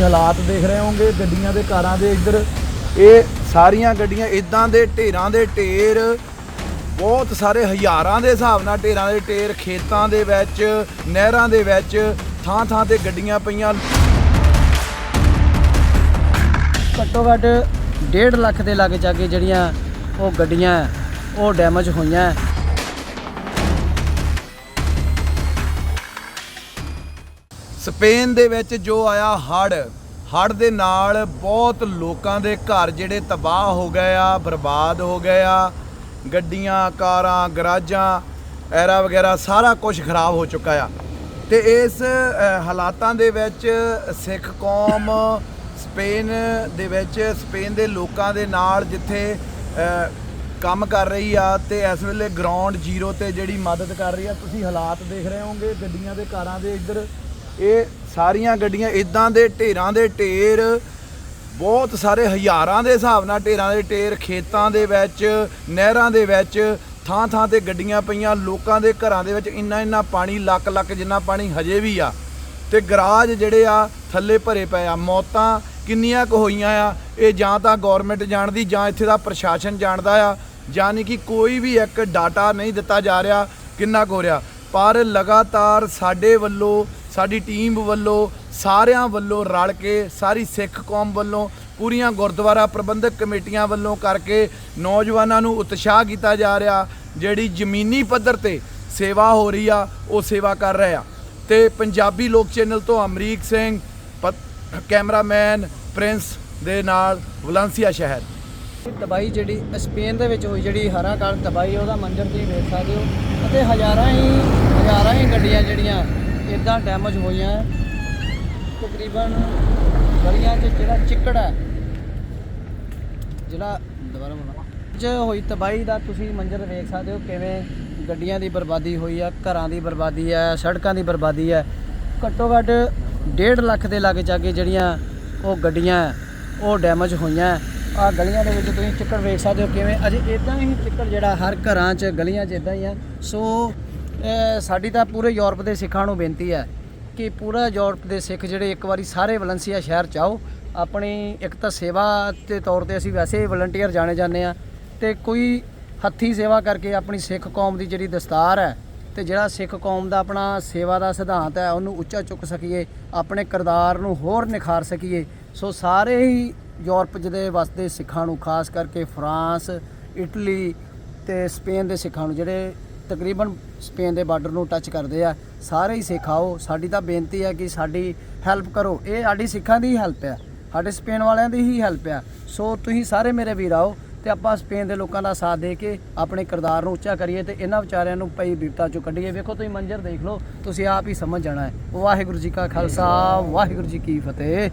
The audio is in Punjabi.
ਤੁਸੀਂ ਹਾਲਾਤ ਦੇਖ ਰਹੇ ਹੋਵੋਗੇ, ਗੱਡੀਆਂ ਦੇ ਕਾਰਾਂ ਦੇ ਇੱਧਰ, ਇਹ ਸਾਰੀਆਂ ਗੱਡੀਆਂ ਇਦਾਂ ਦੇ ਢੇਰਾਂ ਦੇ ਢੇਰ, ਬਹੁਤ ਸਾਰੇ ਹਜ਼ਾਰਾਂ ਦੇ ਹਿਸਾਬ ਨਾਲ ਢੇਰਾਂ ਦੇ ਢੇਰ, ਖੇਤਾਂ ਦੇ ਵਿੱਚ, ਨਹਿਰਾਂ ਦੇ ਵਿੱਚ, ਥਾਂ ਥਾਂ ਤੇ ਗੱਡੀਆਂ ਪਈਆਂ। ਘੱਟੋ ਘੱਟ 1.5 ਲੱਖ ਦੇ ਲਾਗੇ ਜਾਗੇ ਜਿਹੜੀਆਂ ਉਹ ਗੱਡੀਆਂ ਉਹ ਡੈਮੇਜ ਹੋਈਆਂ। ਸਪੇਨ ਦੇ ਵਿੱਚ ਜੋ ਆਇਆ ਹੜ ਹੜ ਦੇ ਨਾਲ ਬਹੁਤ ਲੋਕਾਂ ਦੇ ਘਰ ਜਿਹੜੇ ਤਬਾਹ ਹੋ ਗਏ ਆ, ਬਰਬਾਦ ਹੋ ਗਏ ਆ, ਗੱਡੀਆਂ, ਕਾਰਾਂ, ਗਰਾਜਾਂ, ਐਰਾ ਵਗੈਰਾ ਸਾਰਾ ਕੁਝ ਖਰਾਬ ਹੋ ਚੁੱਕਾ ਆ। ਤੇ ਇਸ ਹਾਲਾਤਾਂ ਦੇ ਵਿੱਚ ਸਿੱਖ ਕੌਮ ਸਪੇਨ ਦੇ ਵਿੱਚ, ਸਪੇਨ ਦੇ ਲੋਕਾਂ ਦੇ ਨਾਲ ਜਿੱਥੇ ਕੰਮ ਕਰ ਰਹੀ ਆ ਤੇ ਇਸ ਵੇਲੇ ਗਰਾਊਂਡ ਜ਼ੀਰੋ ਤੇ ਜਿਹੜੀ ਮਦਦ ਕਰ ਰਹੀ ਆ, ਤੁਸੀਂ ਹਾਲਾਤ ਦੇਖ ਰਹੇ ਹੋਵੋਗੇ, ਗੱਡੀਆਂ ਦੇ, ਕਾਰਾਂ ਦੇ ਇੱਧਰ ਇਹ ਸਾਰੀਆਂ ਗੱਡੀਆਂ ਇਦਾਂ ਦੇ ਢੇਰਾਂ ਦੇ ਢੇਰ, ਬਹੁਤ ਸਾਰੇ ਹਜ਼ਾਰਾਂ ਦੇ ਹਿਸਾਬ ਨਾਲ ਢੇਰਾਂ ਦੇ ਢੇਰ, ਖੇਤਾਂ ਦੇ ਵਿੱਚ, ਨਹਿਰਾਂ ਦੇ ਵਿੱਚ, ਥਾਂ ਥਾਂ ਤੇ ਗੱਡੀਆਂ ਪਈਆਂ, ਲੋਕਾਂ ਦੇ ਘਰਾਂ ਦੇ ਵਿੱਚ ਇੰਨਾ ਇੰਨਾ ਪਾਣੀ ਲੱਕ ਲੱਕ ਜਿੰਨਾ ਪਾਣੀ ਹਜੇ ਵੀ ਆ। ਤੇ ਗਰਾਜ ਜਿਹੜੇ ਆ, ਥੱਲੇ ਭਰੇ ਪਏ ਆ। ਮੌਤਾਂ ਕਿੰਨੀਆਂ ਕੁ ਹੋਈਆਂ ਆ, ਇਹ ਜਾਂ ਤਾਂ ਗਵਰਨਮੈਂਟ ਜਾਣਦੀ, ਜਾਂ ਇੱਥੇ ਦਾ ਪ੍ਰਸ਼ਾਸਨ ਜਾਣਦਾ ਆ। ਯਾਨੀ ਕਿ ਕੋਈ ਵੀ ਇੱਕ ਡਾਟਾ ਨਹੀਂ ਦਿੱਤਾ ਜਾ ਰਿਹਾ, ਕਿੰਨਾ ਕੁ ਹੋ ਰਿਹਾ। ਪਰ ਲਗਾਤਾਰ ਸਾਡੇ ਵੱਲੋਂ ਸਾਡੀ ਟੀਮ ਵੱਲੋਂ, ਸਾਰਿਆਂ ਵੱਲੋਂ ਰਲ ਕੇ, ਸਾਰੀ ਸਿੱਖ ਕੌਮ ਵੱਲੋਂ, ਪੂਰੀਆਂ ਗੁਰਦੁਆਰਾ ਪ੍ਰਬੰਧਕ ਕਮੇਟੀਆਂ ਵੱਲੋਂ ਕਰਕੇ ਨੌਜਵਾਨਾਂ ਨੂੰ ਉਤਸ਼ਾਹ ਕੀਤਾ ਜਾ ਰਿਹਾ, ਜਿਹੜੀ ਜ਼ਮੀਨੀ ਪੱਧਰ ਤੇ ਸੇਵਾ ਹੋ ਰਹੀ ਆ, ਉਹ ਸੇਵਾ ਕਰ ਰਹੇ ਆ। ਤੇ ਪੰਜਾਬੀ ਲੋਕ ਚੈਨਲ ਤੋਂ ਅਮਰੀਕ ਸਿੰਘ ਪਤ- ਕੈਮਰਾਮੈਨ ਪ੍ਰਿੰਸ ਦੇ ਨਾਲ ਵਲੰਸੀਆ ਸ਼ਹਿਰ। ਇਹ ਤਬਾਹੀ ਜਿਹੜੀ ਸਪੇਨ ਦੇ ਵਿੱਚ ਹੋਈ, ਜਿਹੜੀ ਹਰਾ ਕਾਲ ਤਬਾਹੀ ਉਹਦਾ ਮੰਜ਼ਰ ਤੁਸੀਂ ਵੇਖ ਸਕਦੇ ਹੋ। ਅਤੇ ਹਜ਼ਾਰਾਂ ਹੀ ਹਜ਼ਾਰਾਂ ਹੀ ਗੱਡੀਆਂ ਜਿਹੜੀਆਂ ਇਦਾਂ ਡੈਮੇਜ ਹੋਈਆਂ। ਤਕਰੀਬਨ ਗਲੀਆਂ 'ਚ ਜਿਹੜਾ ਚਿੱਕੜ ਹੈ, ਜਿਹੜਾ ਦੁਬਾਰਾ ਬੋਲਣਾ ਚ ਹੋਈ ਤਬਾਹੀ ਦਾ ਤੁਸੀਂ ਮੰਜ਼ਰ ਵੇਖ ਸਕਦੇ ਹੋ ਕਿਵੇਂ ਗੱਡੀਆਂ ਦੀ ਬਰਬਾਦੀ ਹੋਈ ਆ, ਘਰਾਂ ਦੀ ਬਰਬਾਦੀ ਹੈ ਸੜਕਾਂ ਦੀ ਬਰਬਾਦੀ ਹੈ ਘੱਟੋ ਘੱਟ 1.5 ਲੱਖ ਦੇ ਲਾਗੇ ਜਾਗੇ ਜਿਹੜੀਆਂ ਉਹ ਗੱਡੀਆਂ ਉਹ ਡੈਮੇਜ ਹੋਈਆਂ ਆ ਗਲੀਆਂ ਦੇ ਵਿੱਚ ਤੁਸੀਂ ਚਿੱਕੜ ਵੇਖ ਸਕਦੇ ਹੋ ਕਿਵੇਂ। ਅਜੇ ਇਦਾਂ ਹੀ ਚਿੱਕੜ ਜਿਹੜਾ ਹਰ ਘਰਾਂ 'ਚ, ਗਲੀਆਂ 'ਚ ਇਦਾਂ ਹੀ ਆ। ਸੋ ਸਾਡੀ ਤਾਂ ਪੂਰੇ ਯੂਰਪ ਦੇ ਸਿੱਖਾਂ ਨੂੰ ਬੇਨਤੀ ਹੈ ਕਿ ਪੂਰਾ ਯੂਰਪ ਦੇ ਸਿੱਖ ਜਿਹੜੇ ਇੱਕ ਵਾਰੀ ਸਾਰੇ ਵਲੰਸੀਆ ਸ਼ਹਿਰ ਚ ਆਓ। ਆਪਣੀ ਇੱਕ ਤਾਂ ਸੇਵਾ ਦੇ ਤੌਰ ਤੇ ਅਸੀਂ ਵੈਸੇ ਵਲੰਟੀਅਰ ਜਾਣੇ ਜਾਂਦੇ ਆ ਤੇ ਕੋਈ ਹੱਥੀ ਸੇਵਾ ਕਰਕੇ ਆਪਣੀ ਸਿੱਖ ਕੌਮ ਦੀ ਜਿਹੜੀ ਦਸਤਾਰ ਹੈ ਤੇ ਜਿਹੜਾ ਸਿੱਖ ਕੌਮ ਦਾ ਆਪਣਾ ਸੇਵਾ ਦਾ ਸਿਧਾਂਤ ਹੈ ਉਹਨੂੰ ਉੱਚਾ ਚੁੱਕ ਸਕੀਏ, ਆਪਣੇ ਕਿਰਦਾਰ ਨੂੰ ਹੋਰ ਨਿਖਾਰ ਸਕੀਏ। ਸੋ ਸਾਰੇ ਹੀ ਯੂਰਪ ਦੇ ਵਸਦੇ ਸਿੱਖਾਂ ਨੂੰ, ਖਾਸ ਕਰਕੇ ਫਰਾਂਸ, ਇਟਲੀ ਤੇ ਸਪੇਨ ਦੇ ਸਿੱਖਾਂ ਨੂੰ, ਜਿਹੜੇ ਤਕਰੀਬਨ ਸਪੇਨ ਦੇ ਬਾਰਡਰ ਨੂੰ ਟੱਚ ਕਰਦੇ ਆ। ਸਾਰੇ ਹੀ ਸਿੱਖ ਆਓ ਸਾਡੀ ਤਾਂ ਬੇਨਤੀ ਹੈ ਕਿ ਸਾਡੀ ਹੈਲਪ ਕਰੋ। ਇਹ ਸਾਡੀ ਸਿੱਖਾਂ ਦੀ ਹੈਲਪ ਹੈ। ਸਾਡੇ ਸਪੇਨ ਵਾਲਿਆਂ ਦੀ ਹੀ ਹੈਲਪ ਹੈ। ਸੋ ਤੁਸੀਂ ਸਾਰੇ ਮੇਰੇ ਵੀਰ ਆਓ ਤੇ ਆਪਾਂ ਸਪੇਨ ਦੇ ਲੋਕਾਂ ਦਾ ਸਾਥ ਦੇ ਕੇ ਆਪਣੇ ਕਿਰਦਾਰ ਨੂੰ ਉੱਚਾ ਕਰੀਏ ਤੇ ਇਹਨਾਂ ਵਿਚਾਰਿਆਂ ਨੂੰ ਪਈ ਬਿਪਤਾ ਚੋਂ ਕੱਢੀਏ। ਵੇਖੋ ਤੁਸੀਂ ਮੰਜ਼ਰ ਦੇਖ ਲਓ। ਤੁਸੀਂ ਆਪ ਹੀ ਸਮਝ ਜਾਣਾ ਹੈ। ਵਾਹਿਗੁਰੂ ਜੀ ਕਾ ਖਾਲਸਾ। ਵਾਹਿਗੁਰੂ ਜੀ ਕੀ ਫਤਿਹ।